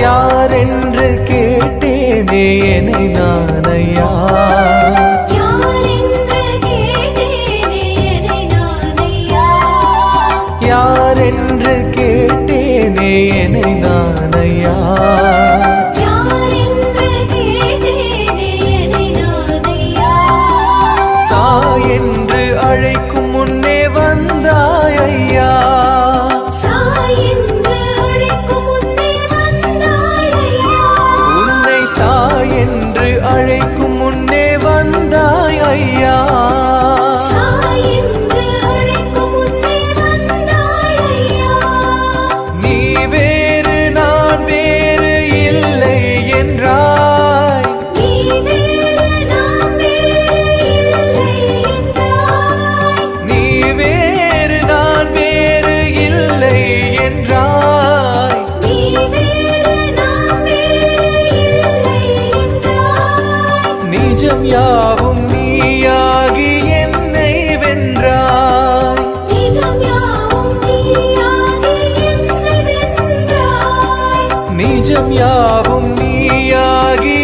யார் என்று கேட்டேனே என்னை நான் ஐயா யார் என்று கேட்டேனே என்னை நான் ஐயா வெளிச்சம் யாவும் நீயாகி என்னை வென்றாய். நிஜம் யாவும் நீயாகி